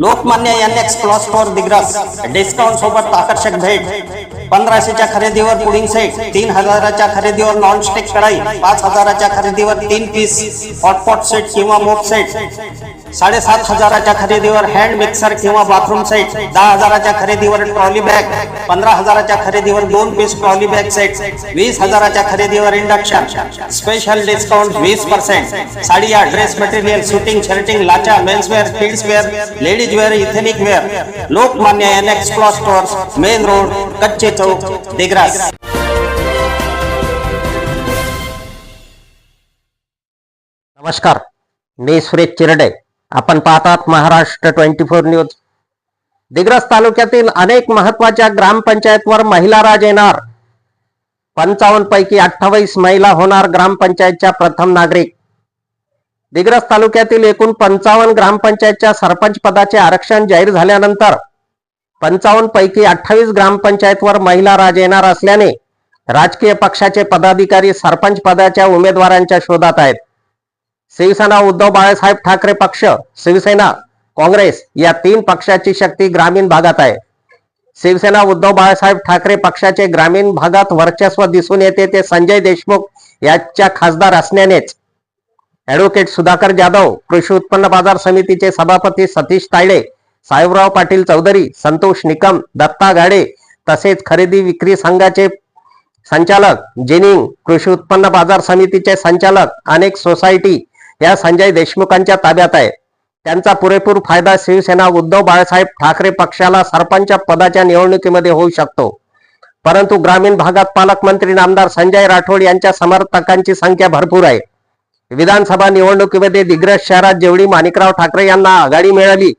Lokmanya N X plus four Digras discount सोबत आकर्षक भेट. पंधराशेच्या खरेदीवर पुडिंग सेट तीन हजाराच्या खरेदीवर नॉन स्टिक कढाई पाच हजाराच्या खरेदीवर तीन पीस हॉटपॉट सेट किंवा मोप सेट साडेसात हजाराच्या खरेदीवर हँड मिक्सर किंवा बाथरूम सेट दहा हजाराच्या खरेदीवर ट्रॉली बॅग पंधरा हजाराच्या खरेदीवर दोन पीस ट्रॉली बॅग सेट वीस हजाराच्या खरेदीवर इंडक्शन स्पेशल डिस्काउंट वीस पर्सेंट साडिया dress material suiting shirting लाचा menswear kids wear ladies wear ethnic wear Lokmanya N X cloth stores main road कच्चे चौक दिग्रास. नमस्कार मी सुरेश चिरडे. आपण पाहतात Maharashtra twenty four news. Digras तालुक्यातील अनेक महत्त्वाच्या ग्रामपंचायतवर महिला राज येणार. पंचावन्न पैकी अठ्ठावीस महिला होणार ग्रामपंचायतच्या प्रथम नागरिक. दिग्रस तालुक्यातील एकूण पंचावन्न ग्रामपंचायतच्या सरपंच पदाचे आरक्षण जाहीर झाल्यानंतर पंचावन्न पैकी अठ्ठावीस ग्रामपंचायतवर महिला राज येणार असल्याने राजकीय पक्षाचे पदाधिकारी सरपंच पदाच्या उमेदवारांच्या शोधात आहेत. शिवसेना उद्धव बाळासाहेब ठाकरे पक्ष शिवसेना काँग्रेस या तीन पक्षाची शक्ती ग्रामीण भागात आहे. शिवसेना उद्धव बाळासाहेब ठाकरे पक्षाचे ग्रामीण भागात वर्चस्व दिसून येते ते संजय देशमुख याच्या खासदार असण्यानेच. ऍडव्होकेट सुधाकर जाधव कृषी उत्पन्न बाजार समितीचे सभापती सतीश तायडे साहेबराव पाटील चौधरी संतोष निकम दत्ता गाडे तसेच खरेदी विक्री संघाचे संचालक जिनिंग कृषी उत्पन्न बाजार समितीचे संचालक अनेक सोसायटी या संजय देशमुखांच्या ताब्यात आहे. त्यांचा पुरेपूर फायदा शिवसेना उद्धव बाळासाहेब ठाकरे पक्षाला सरपंच पदाच्या निवडणुकीमध्ये होऊ शकतो. परंतु ग्रामीण भागात पालकमंत्री नामदार संजय राठोड यांच्या समर्थकांची संख्या भरपूर आहे. विधानसभा निवडणुकीमध्ये दिग्रज शहरात जेवढी माणिकराव ठाकरे यांना आघाडी मिळाली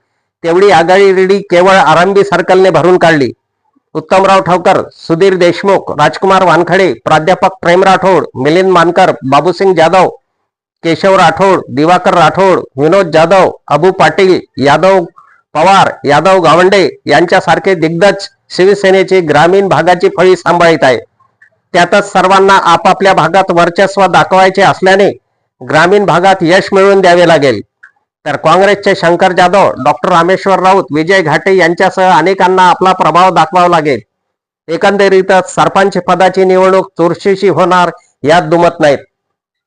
तेवढी आघाडी रेडी केवळ आरंभी सर्कलने भरून काढली. उत्तमराव ठावकर सुधीर देशमुख राजकुमार वानखडे प्राध्यापक प्रेम राठोड मिलिंद मानकर बाबूसिंग जाधव केशव राठोड दिवाकर राठोड विनोद जाधव अबू पाटील यादव पवार यादव गावंडे यांच्यासारखे दिग्गज शिवसेनेची ग्रामीण भागाची फळी सांभाळीत आहे त्यातच सर्वांना आपापल्या भागात वर्चस्व दाखवायचे असल्याने ग्रामीण भागात यश मिळवून द्यावे लागेल. तर काँग्रेसचे शंकर जाधव डॉक्टर रामेश्वर राऊत विजय घाटे यांच्यासह अनेकांना आपला प्रभाव दाखवावा लागेल. एकंदरीतच सरपंच पदाची निवडणूक चुरशीशी होणार यात दुमत नाहीत.